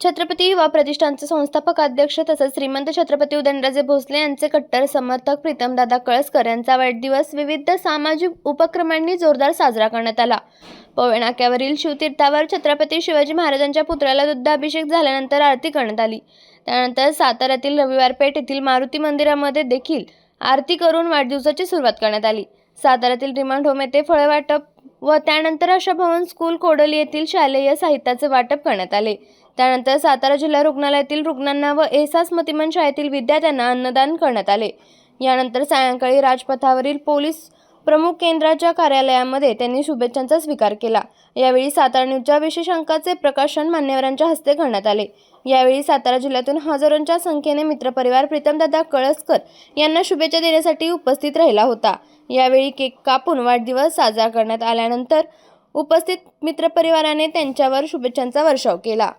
छत्रपती युवा प्रतिष्ठानचे संस्थापक अध्यक्ष तसंच श्रीमंत छत्रपती उदयनराजे भोसले यांचे कट्टर समर्थक प्रीतमदादा कळसकर यांचा वाढदिवस विविध सामाजिक उपक्रमांनी जोरदार साजरा करण्यात आला. पवई नाक्यावरील शिवतीर्थावर छत्रपती शिवाजी महाराजांच्या पुतळ्याला दुग्धाभिषेक झाल्यानंतर आरती करण्यात आली. त्यानंतर साताऱ्यातील रविवार पेठ येथील मारुती मंदिरामध्ये देखील आरती करून वाढदिवसाची सुरुवात करण्यात आली. साताऱ्यातील रिमांड होम येथे फळे वाटप व त्यानंतर अशा भवन स्कूल कोडली येथील शालेय साहित्याचे वाटप करण्यात आले. त्यानंतर सातारा जिल्हा रुग्णालयातील रुग्णांना व एहसास मतिमन शाळेतील विद्यार्थ्यांना अन्नदान करण्यात आले. यानंतर सायंकाळी राजपथावरील पोलीस प्रमुख केंद्राच्या कार्यालयामध्ये त्यांनी शुभेच्छांचा स्वीकार केला. यावेळी सातारा न्यूजच्या विशेष अंकाचे प्रकाशन मान्यवरांच्या हस्ते करण्यात आले. यावेळी सातारा जिल्ह्यातून हजारोंच्या संख्येने मित्रपरिवार प्रीतमदादा कळसकर यांना शुभेच्छा देण्यासाठी उपस्थित राहिला होता. यावेळी केक कापून वाढदिवस साजरा करण्यात आल्यानंतर उपस्थित मित्रपरिवाराने त्यांच्यावर शुभेच्छांचा वर्षाव केला.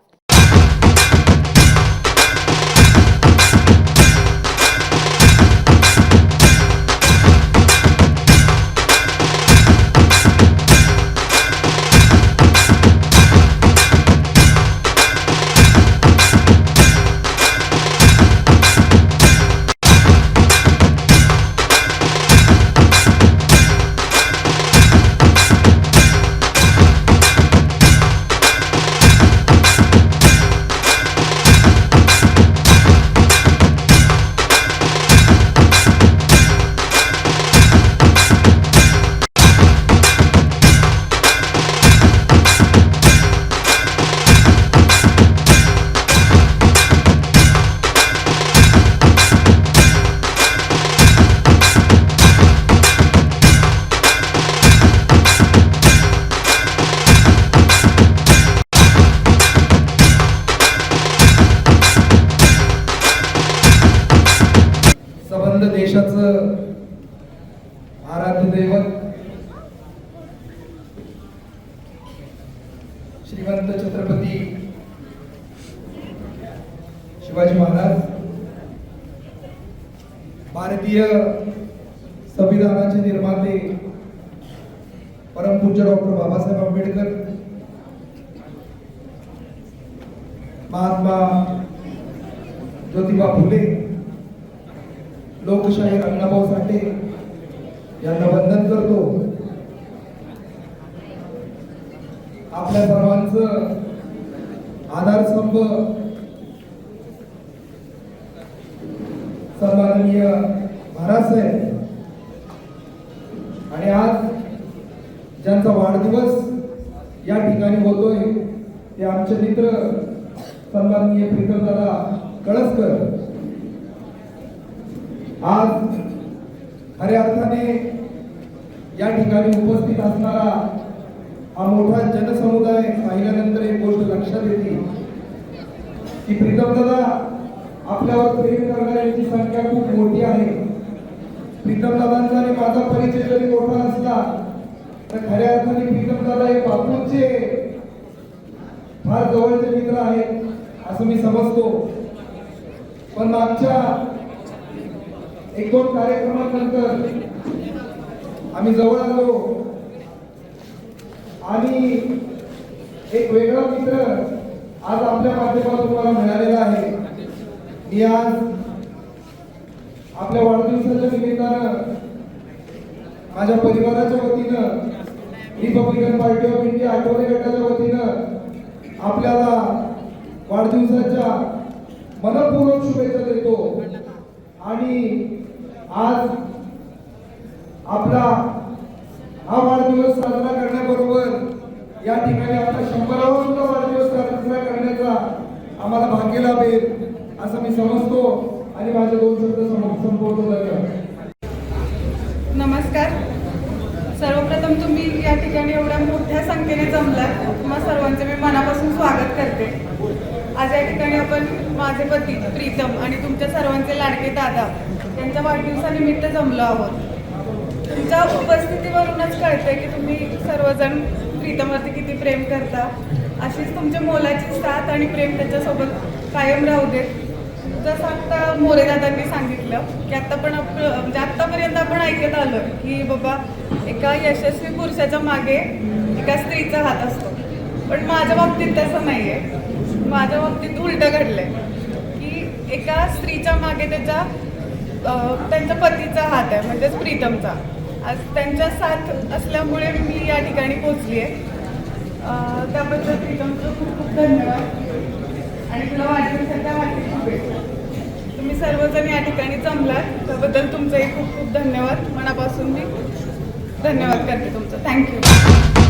आराध्य दैवत श्रीमंत छत्रपती शिवाजी महाराज. भारतीय संविधानाचे निर्माते परमपूज्य डॉक्टर बाबासाहेब आंबेडकर. महात्मा ज्योतिबा फुले. लोकशाही अण्णाभाऊ साठे. यांना वंदन करतो. आपल्या सर्वांच आधारस्तंभ सन्माननीय महाराजसाहेब आणि आज ज्यांचा वाढदिवस या ठिकाणी होतोय ते आमचे मित्र सन्माननीय प्रीतमदादा कळसकर. आज खऱ्या अर्थाने या ठिकाणी उपस्थित असणारा हा मोठा जनसमुदाय पाहिल्यानंतर एक गोष्ट लक्षात येते की प्रीतमदादा आपल्यावर प्रेम करणाऱ्यांची संख्या खूप मोठी आहे. प्रीतमदादांचा आणि माझा परिचय जरी मोठा असला तर खऱ्या अर्थाने प्रीतमदादा हे बापूंचे फार जवळचे मित्र आहेत असं मी समजतो. पण मागच्या एक दोन कार्यक्रमानंतर आम्ही जवळ आलो. आणि एक वेगळा मित्र आज आपल्या माध्यमातून मला मिळालेला आहे. मी आज आपल्या वाढदिवसाच्या निमित्तानं माझ्या परिवाराच्या वतीनं Republican Party of India Athawale गटाच्या वतीनं आपल्याला वाढदिवसाच्या मनपूर्वक शुभेच्छा देतो. आणि आज आपला हा वाढदिवस साजरा करण्याबरोबर या ठिकाणी आपला शंभरावा सुद्धा वाढदिवस साजरा करण्याचा आम्हाला भाग्य लाभेल असं मी समजतो आणि माझे दोन शब्द संपवतो धन्यवाद नमस्कार. सर्वप्रथम तुम्ही या ठिकाणी एवढ्या मोठ्या संख्येने जमलात. तुम्हा सर्वांचे मी मनापासून स्वागत करते. आज या ठिकाणी आपण माझे पती प्रीतम आणि तुमच्या सर्वांचे लाडके दादा यांच्या वाढदिवसानिमित्त जमलो आहोत. तुमच्या उपस्थितीवरूनच कळतंय की तुम्ही सर्वजण प्रीतमवरती किती प्रेम करता. अशीच तुमच्या मोलाची साथ आणि प्रेम त्याच्यासोबत कायम राहू देत. जसं आता मोरे दादांनी सांगितलं की आता पण म्हणजे आत्तापर्यंत आपण ऐकत आलो की बाबा एका यशस्वी पुरुषाच्या मागे एका स्त्रीचा हात असतो. पण माझ्या बाबतीत तसं नाही आहे माझ्या बाबतीत उलटं घडलंय की एका स्त्रीच्या मागे त्याच्या त्यांच्या पतीचा हात आहे म्हणजेच प्रीतमचा. आज त्यांच्या साथ असल्यामुळे मी या ठिकाणी पोचली आहे त्याबद्दल प्रीतमचं खूप खूप धन्यवाद. आणि तुला वाढदिवसाच्या हार्दिक तुम्ही सर्वजण या ठिकाणी जमलात त्याबद्दल तुमचंही खूप खूप धन्यवाद. मनापासून मी धन्यवाद करते तुमचं. थँक्यू